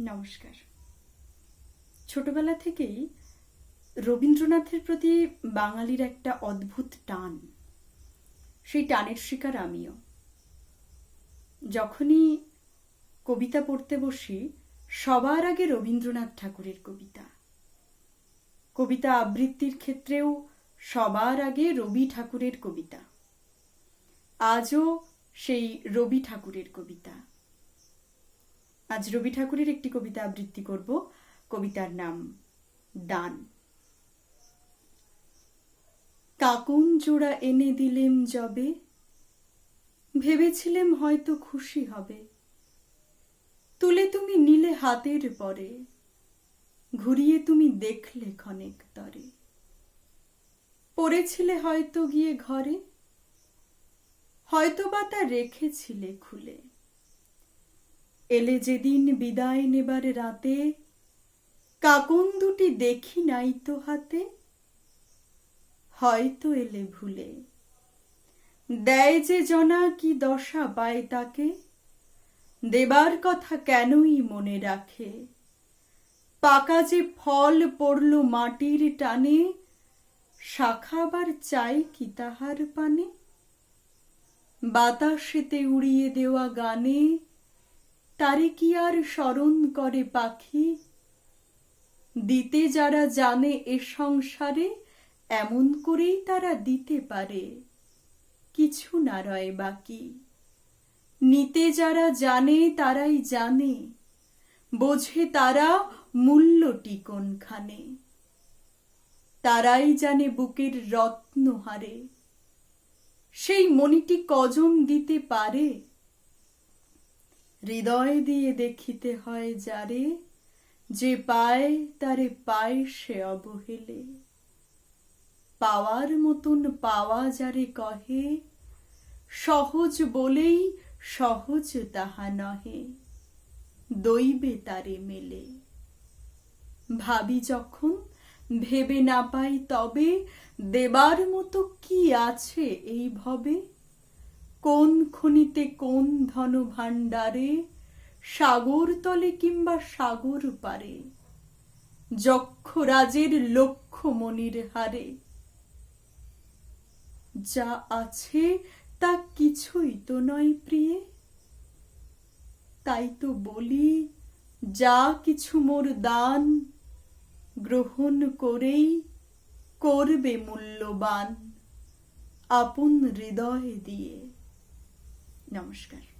নমস্কার। ছোটবেলা থেকেই রবীন্দ্রনাথের প্রতি বাঙালির একটা অদ্ভুত টান। সেই টানের শিকার আমিও। যখনই কবিতা পড়তে বসি, সবার আগে রবীন্দ্রনাথ ঠাকুরের কবিতা। কবিতা আবৃত্তির ক্ষেত্রেও সবার আগে রবি ঠাকুরের কবিতা। আজও সেই রবি ঠাকুরের কবিতা। আজ রবি ঠাকুরের একটি কবিতা আবৃত্তি করব। কবিতার নাম, দান। কাকুন জোড়া এনে দিলেম যবে, ভেবেছিলেম হয়তো খুশি হবে। তুলে তুমি নিলে হাতের পরে, ঘুরিয়ে তুমি দেখলে ক্ষণেক তরে। পড়েছিলে হয়তো গিয়ে ঘরে হয়তো বা তা রেখেছিলে খুলে। এলে যেদিন বিদায় নেবার রাতে কাকন দুটি দেখি নাই তো হাতে, হয়তো এলে ভুলে। দেয় যে জনা কি দশা পায় তাকে, দেবার কথা কেনই মনে রাখে। পাকা যে ফল পড়ল মাটির টানে, শাখাবার চাই কি তাহার পানে? বাতাসেতে উড়িয়ে দেওয়া গানে তারে কি আর স্মরণ করে পাখি? দিতে যারা জানে এ সংসারে, এমন করেই তারা দিতে পারে। কিছু না রয় বাকি। নিতে যারা জানে, তারাই জানে। বোঝে তারা মূল্যটি কোনখানে। তারাই জানে বুকের রত্নহারে সেই মণিটি কজন দিতে পারে? হৃদয় দিয়ে দেখিতে হয় যারে, যে পায় তারে পায় সে অবহেলে। পাওয়ার মতন পাওয়া যারে কহে, সহজ বলেই সহজ তাহা নহে দইবে তারে মেলে। ভাবি যখন ভেবে না পাই তবে দেবার মতো কি আছে এই ভবে খনিতে কোন ধন ভাণ্ডারে সাগর তলে কিংবা সাগর পারে? যক্ষরাজের লক্ষ মনির হারে? যা আছে তা কিছুই তো নয় প্রিয়ে। তাই তো বলি, যা কিছু মোর দান, গ্রহণ করেই করবে মূল্যবান, আপন হৃদয় দিয়ে। নমস্কার